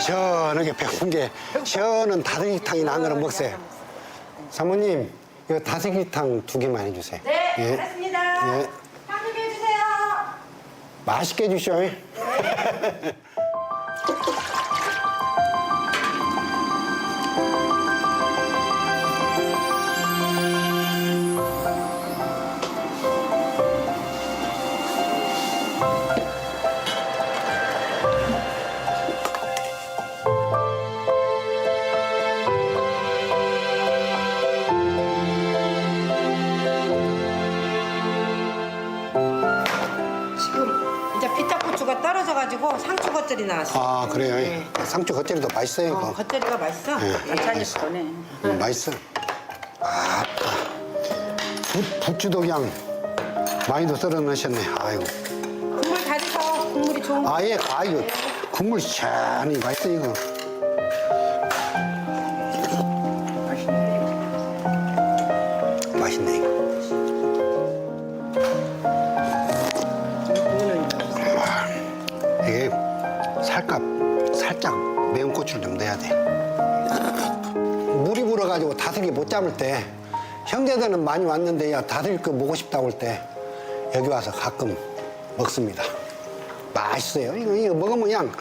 시원하게 배운 게 시원한 다슬기탕이나 한 그릇 먹세요. 사모님, 이거 다슬기탕 두 개만 해주세요. 네, 예. 알았습니다. 예. 형님 해주세요. 맛있게 해주시오. 떨어져가지고 상추 겉절이 나왔어. 아, 그래요? 네. 상추 겉절이도 맛있어요, 어, 이거. 겉절이가 맛있어. 예. 반찬이 맛있어. 거네. 음, 맛있어. 아따. 부, 부추도 그냥 많이도 썰어 넣으셨네. 아이고. 국물 다져서 국물이 좋은 거. 아예, 아이고. 국물 시원히 맛있어, 이거. 살값 살짝 매운 고추를 좀 넣어야 돼. 물이 불어가지고 다슬기 못 잡을 때 형제들은 많이 왔는데 야 다슬기 거 먹고 싶다고 할 때 여기 와서 가끔 먹습니다. 맛있어요. 이거, 이거 먹으면 그냥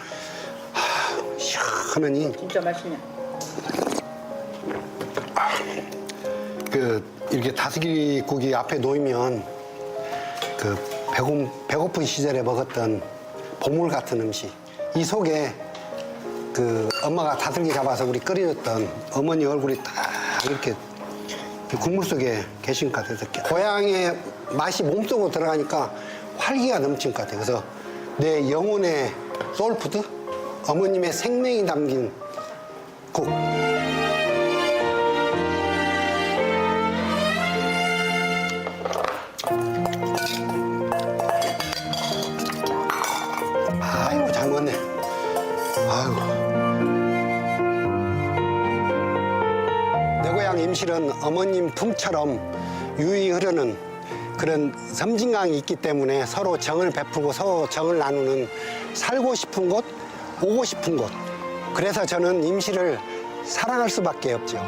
하, 시원하니 진짜 맛있네. 그 이렇게 다슬기 고기 앞에 놓이면 그 배고, 배고픈 시절에 먹었던 보물 같은 음식 이 속에 그 엄마가 다슬기 잡아서 우리 끓여줬던 어머니 얼굴이 딱 이렇게 그 국물 속에 계신 것 같아서 고향의 맛이 몸속으로 들어가니까 활기가 넘친 것 같아요. 그래서 내 영혼의 소울푸드? 어머님의 생명이 담긴 국 내 고향 임실은 어머님 품처럼 유이 흐르는 그런 섬진강이 있기 때문에 서로 정을 베풀고 서로 정을 나누는 살고 싶은 곳, 오고 싶은 곳. 그래서 저는 임실을 사랑할 수밖에 없죠.